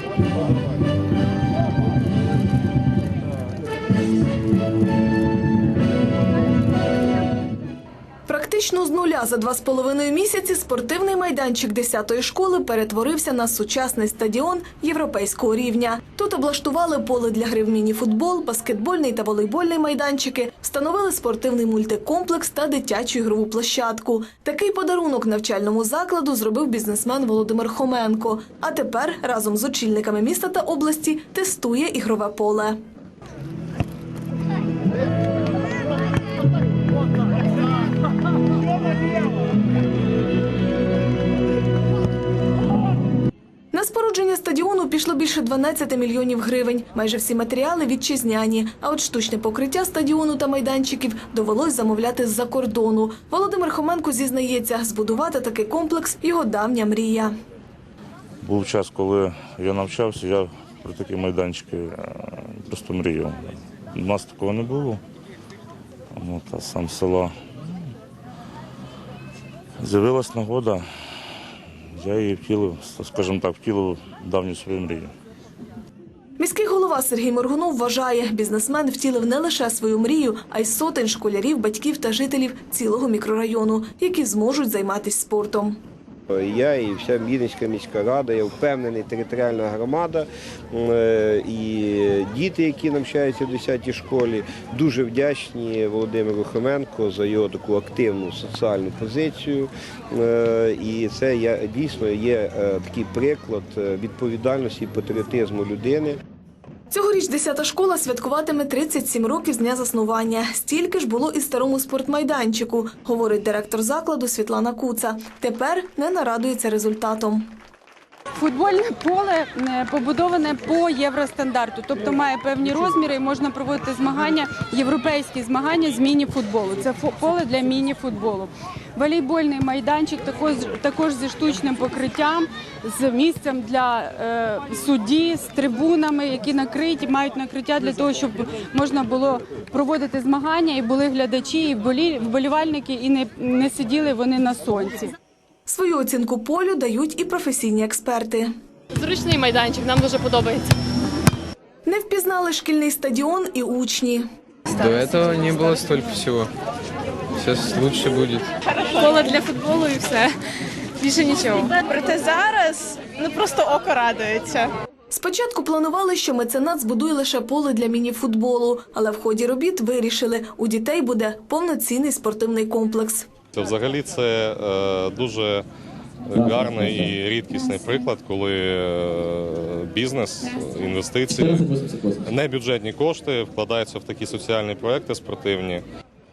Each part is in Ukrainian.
Pode, pode, pode. Практично з нуля за два з половиною місяці спортивний майданчик 10-ї школи перетворився на сучасний стадіон європейського рівня. Тут облаштували поле для гри в міні-футбол, баскетбольний та волейбольний майданчики, встановили спортивний мультикомплекс та дитячу ігрову площадку. Такий подарунок навчальному закладу зробив бізнесмен Володимир Хоменко. А тепер разом з очільниками міста та області тестує ігрове поле. Спорудження стадіону пішло більше 12 мільйонів гривень. Майже всі матеріали вітчизняні. А от штучне покриття стадіону та майданчиків довелось замовляти з-за кордону. Володимир Хоменко зізнається, збудувати такий комплекс його давня мрія. Був час, коли я навчався, я про такі майданчики е, просто мріяв. У нас такого не було. От, сам села. З'явилась нагода, я її втілив, скажімо так, втілив давню свою мрію. Міський голова Сергій Моргунов вважає, бізнесмен втілив не лише свою мрію, а й сотень школярів, батьків та жителів цілого мікрорайону, які зможуть займатися спортом. Я і вся Вінницька міська рада, я впевнений, територіальна громада е, і діти, які навчаються в 10-й школі, дуже вдячні Володимиру Хоменко за його таку активну соціальну позицію. Е, І це дійсно є е, такий приклад відповідальності і патріотизму людини. Цьогоріч 10-та школа святкуватиме 37 років з дня заснування. Стільки ж було і старому спортмайданчику, говорить директор закладу Світлана Куца. Тепер не нарадується результатом. Футбольне поле побудоване по євростандарту, тобто має певні розміри і можна проводити змагання, європейські змагання з міні-футболу. Це поле для міні-футболу. Волейбольний майданчик також, також зі штучним покриттям, з місцем для е, судді, з трибунами, які накриті, мають накриття для того, щоб можна було проводити змагання, і були глядачі, і болі- вболівальники, і не, не сиділи вони на сонці. Свою оцінку полю дають і професійні експерти. Зручний майданчик, нам дуже подобається. Не впізнали шкільний стадіон і учні. До этого не было столько всего. Сейчас лучше будет. Поле для футболу і все. Більше нічого. Проте зараз ну просто око радується. Спочатку планували, що меценат збудує лише поле для міні-футболу, але в ході робіт вирішили, у дітей буде повноцінний спортивний комплекс. Це взагалі це е, дуже гарний і рідкісний приклад, коли е, бізнес, інвестиції, небюджетні кошти вкладаються в такі соціальні проекти спортивні.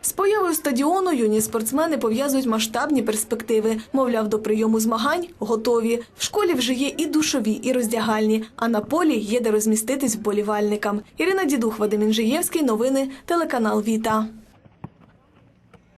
З появою стадіону юні спортсмени пов'язують масштабні перспективи. Мовляв, до прийому змагань готові. В школі вже є і душові, і роздягальні, а на полі є де розміститись вболівальникам. Ірина Дідух, Вадим Інжиєвський. Новини телеканал Віта.